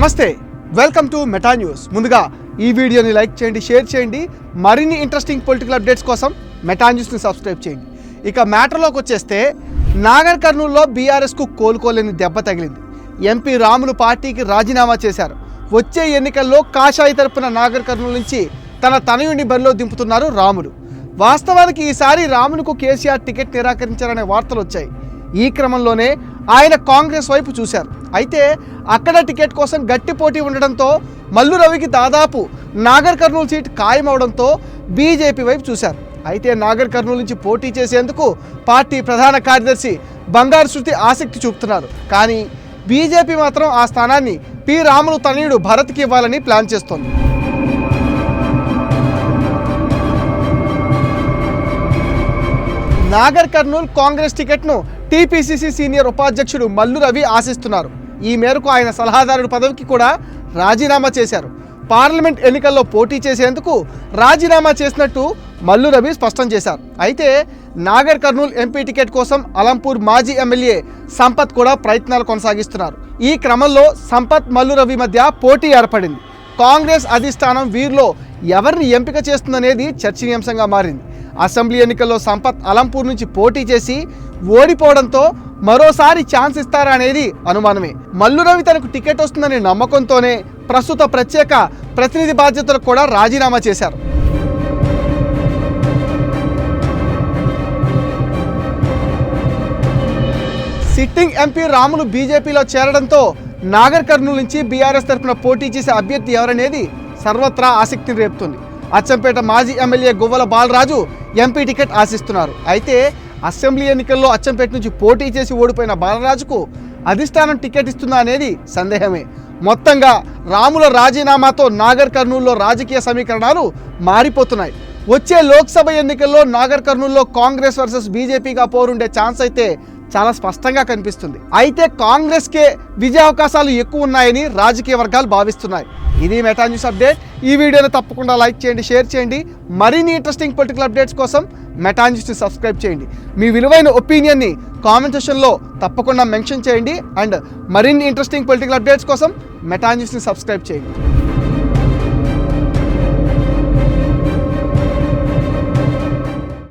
నమస్తే welcome to meta news. ముందుగా ఈ వీడియోని లైక్ చేయండి షేర్ చేయండి. మరిన్ని ఇంట్రెస్టింగ్ పొలిటికల్ అప్డేట్స్ కోసం మెటా న్యూస్ని సబ్స్క్రైబ్ చేయండి. ఇక మ్యాటర్లోకి వచ్చేస్తే నాగర్ కర్నూలులో బీఆర్ఎస్కు కోలుకోలేని దెబ్బ తగిలింది. ఎంపీ రాములు పార్టీకి రాజీనామా చేశారు. వచ్చే ఎన్నికల్లో కాషాయి తరపున నాగర్ కర్నూలు నుంచి తన తనయుని బరిలో దింపుతున్నారు రాములు. వాస్తవానికి ఈసారి రాములకు కేసీఆర్ టికెట్ నిరాకరించారనే వార్తలు వచ్చాయి. ఈ క్రమంలోనే ఆయన కాంగ్రెస్ వైపు చూశారు. అయితే అక్కడ టికెట్ కోసం గట్టి పోటీ ఉండడంతో మల్లు రవికి దాదాపు నాగర్ కర్నూలు సీట్ ఖాయమవడంతో బీజేపీ వైపు చూశారు. అయితే నాగర్ కర్నూలు నుంచి పోటీ చేసేందుకు పార్టీ ప్రధాన కార్యదర్శి బంగారు శృతి ఆసక్తి చూపుతున్నారు. కానీ బీజేపీ మాత్రం ఆ స్థానాన్ని పి. రాములు తనయుడు భరత్కి ఇవ్వాలని ప్లాన్ చేస్తోంది. నాగర్ కర్నూల్ కాంగ్రెస్ టికెట్ను టీపీసీసీ సీనియర్ ఉపాధ్యక్షుడు మల్లు రవి ఆశిస్తున్నారు. ఈ మేరకు ఆయన సలహాదారుడు పదవికి కూడా రాజీనామా చేశారు. పార్లమెంట్ ఎన్నికల్లో పోటీ చేసేందుకు రాజీనామా చేసినట్టు మల్లు రవి స్పష్టం చేశారు. అయితే నాగర్ కర్నూల్ ఎంపీ టికెట్ కోసం అలంపూర్ మాజీ ఎమ్మెల్యే సంపత్ కూడా ప్రయత్నాలు కొనసాగిస్తున్నారు. ఈ క్రమంలో సంపత్ మల్లు రవి మధ్య పోటీ ఏర్పడింది. కాంగ్రెస్ అధిష్టానం వీరిలో ఎవరిని ఎంపిక చేస్తుందనేది చర్చనీయాంశంగా మారింది. అసెంబ్లీ ఎన్నికల్లో సంపత్ అలంపూర్ నుంచి పోటీ చేసి ఓడిపోవడంతో మరోసారి ఛాన్స్ ఇస్తారా అనేది అనుమానమే. మల్లు రవి తనకు టికెట్ వస్తుందనే నమ్మకంతోనే ప్రస్తుత ప్రత్యేక ప్రతినిధి బాధ్యతలకు కూడా రాజీనామా చేశారు. సిట్టింగ్ ఎంపీ రాములు బీజేపీలో చేరడంతో నాగర్ కర్నూలు నుంచి బీఆర్ఎస్ తరఫున పోటీ చేసే అభ్యర్థి ఎవరనేది సర్వత్రా ఆసక్తిని రేపుతుంది. అచ్చంపేట మాజీ MLA Guvvala Balaraju MP ticket ఆశిస్తున్నారు. అయితే అసెంబ్లీ ఎన్నికల్లో అచ్చంపేట నుంచి పోటీ చేసి ఓడిపోయిన బాలరాజుకు అధిష్టానం టికెట్ ఇస్తుందా అనేది సందేహమే. మొత్తంగా రాముల రాజీనామాతో నాగర్ కర్నూలులో రాజకీయ సమీకరణాలు మారిపోతున్నాయి. వచ్చే లోక్సభ ఎన్నికల్లో నాగర్ కర్నూలులో కాంగ్రెస్ వర్సెస్ బీజేపీగా పోరుండే ఛాన్స్ అయితే చాలా స్పష్టంగా కనిపిస్తుంది. అయితే కాంగ్రెస్కే విజయ అవకాశాలు ఎక్కువ ఉన్నాయని రాజకీయ వర్గాలు భావిస్తున్నాయి. ఇది మెటా న్యూస్ అప్డేట్. ఈ వీడియోని తప్పకుండా లైక్ చేయండి షేర్ చేయండి. మరిన్ని ఇంట్రెస్టింగ్ పొలిటికల్ అప్డేట్స్ కోసం మెటా న్యూస్ని సబ్స్క్రైబ్ చేయండి. మీ విలువైన ఒపీనియన్ని కామెంట్ సెషన్లో తప్పకుండా మెన్షన్ చేయండి. అండ్ మరిన్ని ఇంట్రెస్టింగ్ పొలిటికల్ అప్డేట్స్ కోసం మెటా న్యూస్ని సబ్స్క్రైబ్ చేయండి.